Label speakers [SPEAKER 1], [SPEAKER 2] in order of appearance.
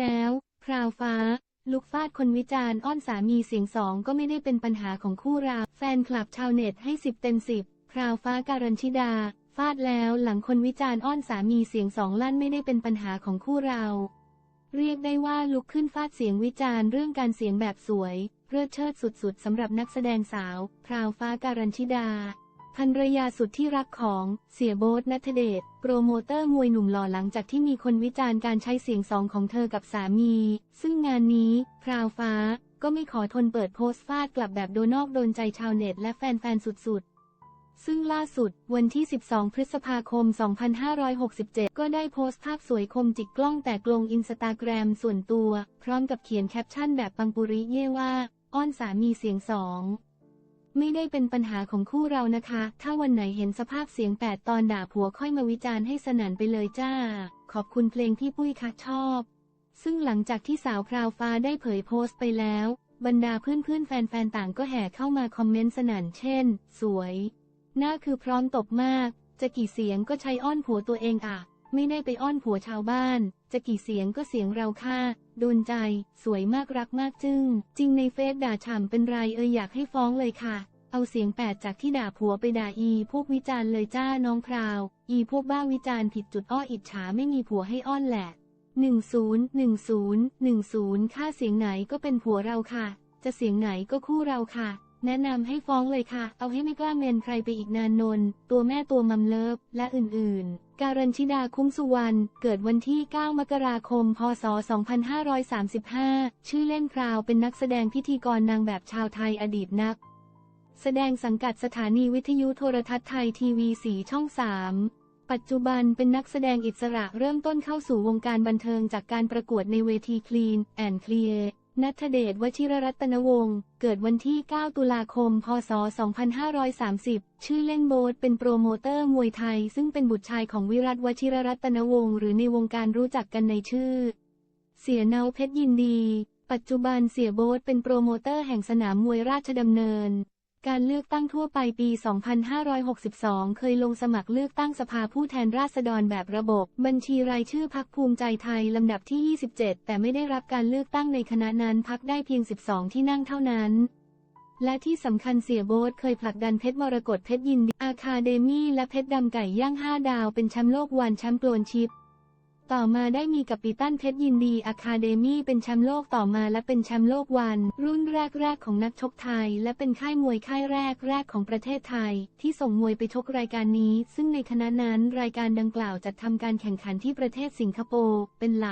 [SPEAKER 1] แล้ว พราวฟ้า ลุกฟาดคนวิจารณ์อ้อนสามีเสียงสองก็ไม่ได้เป็นปัญหาของคู่เราแฟนคลับชาวเน็ตให้สิบเต็มสิบพราวฟ้าการันชิดา ฟาดแล้วหลังคนวิจารณ์อ้อนสามีเสียงสองลั่นไม่ได้เป็นปัญหาของคู่เรา เรียกได้ว่าลุกขึ้นฟาดเสียงวิจารณ์เรื่องการเสียงแบบสวยเลิศเชิดสุดๆสำหรับนักแสดงสาว พราวฟ้าการันชิดา ภรรยาสุดที่รักของเสียโบ๊ทนัทเดชโปรโมเตอร์มวยหนุ่มหล่อหลังจากที่มีคนวิจารณ์การใช้เสียงสองของเธอกับสามี ซึ่งงานนี้พราวฟ้าก็ไม่ขอทนเปิดโพสต์ฟาดกลับแบบโดนนอกโดนใจชาวเน็ตและแฟนๆ สุดๆซึ่งล่าสุดวันที่ 12 พฤษภาคม 2567 ก็ได้โพสต์ภาพสวยคมจิกกล้องแต่กลงอินสตาแกรมส่วนตัว พร้อมกับเขียนแคปชั่นแบบปังปุริเย่ว่า อ้อนสามีเสียงสอง ไม่ได้เป็นปัญหาของคู่เรานะคะ ถ้าวันไหนเห็นสภาพเสียงแปดตอนด่าผัวค่อยมาวิจารณ์ให้สนั่นไปเลยจ้า ขอบคุณเพลงที่ปุ้ยคะชอบ ซึ่งหลังจากที่สาวพราวฟ้าได้เผยโพสต์ไปแล้ว บรรดาเพื่อนๆแฟนๆต่างก็แห่เข้ามาคอมเมนต์สนั่นเช่น สวยหน้าคือพร้อมตบมาก จะกี่เสียงก็ใช้อ้อนผัวตัวเองอะไม่ได้ไปอ้อนผัวชาวบ้าน จะกี่เสียงก็เสียงเราค่ะโดนใจ สวยมากรักมากจึง้งจริงในเฟซด่าฉ่ำเป็นไรเอออยากให้ฟ้องเลยค่ะ เอาเสียงแปดจากที่ด่าผัวไปด่าอีพวกวิจารณ์เลยจ้าน้องพราว อีพวกบ้าวิจารณ์ผิดจุดอ้ออิจฉาไม่มีผัวให้อ้อนแหละหนึ่งศูนย์หนึ่งศูนย์หนึ่งศูนย์ค่าเสียงไหนก็เป็นผัวเราค่ะ จะเสียงไหนก็คู่เราค่ะ แนะนำให้ฟ้องเลยค่ะ เอาให้ไม่กล้าเมนใครไปอีกนานนน ตัวแม่ตัวมัมเลิฟและอื่น ๆการัญชิดาคุ้มสุวรรณ เกิดวันที่ 9 มกราคม พศ 2535 ชื่อเล่นคราวเป็นนักแสดงพิธีกรนางแบบชาวไทยอดีตนัก แสดงสังกัดสถานีวิทยุโทรทัศน์ไทยทีวีสีช่อง 3 ปัจจุบันเป็นนักแสดงอิสระเริ่มต้นเข้าสู่วงการบันเทิงจากการประกวดในเวทีคลีนแอนคลีเอนัทเดชวชิรรัตนวงศ์เกิดวันที่ 9 ตุลาคม พศ 2530 ชื่อเล่นโบ๊ทเป็นโปรโมเตอร์มวยไทย ซึ่งเป็นบุตรชายของวิรัตวชิรรัตนวงศ์หรือในวงการรู้จักกันในชื่อ เสียเนาเพชรยินดี ปัจจุบันเสียโบ๊ทเป็นโปรโมเตอร์แห่งสนามมวยราชดำเนิน การเลือกตั้งทั่วไปปี 2562 เคยลงสมัครเลือกตั้งสภาผู้แทนราษฎรแบบระบบ บัญชีรายชื่อพักภูมิใจไทยลำดับที่ 27 แต่ไม่ได้รับการเลือกตั้งในคณะนั้นพักได้เพียง 12 ที่นั่งเท่านั้น และที่สำคัญเสียโบ๊ทเคยผลักดันเพชรมรกตเพชรยินดีอาคาเดมี่และเพชรดำไก่ย่าง 5 ดาวเป็นแชมป์โลกวันแชมป์โกลนชิป ต่อมาได้มีกับปิตันเพชรยินดีอะคาเดมี่เป็นแชมป์โลกต่อมาและเป็นแชมป์โลกวัน รุ่นแรก ๆ ของนักชกไทย และเป็นค่ายมวยค่ายแรกแรกของประเทศไทย ที่ส่งมวยไปชกรายการนี้ ซึ่งในคณะนั้นรายการดังกล่าวจัดทำการแข่งขันที่ประเทศสิงคโปร์เป็นหลัก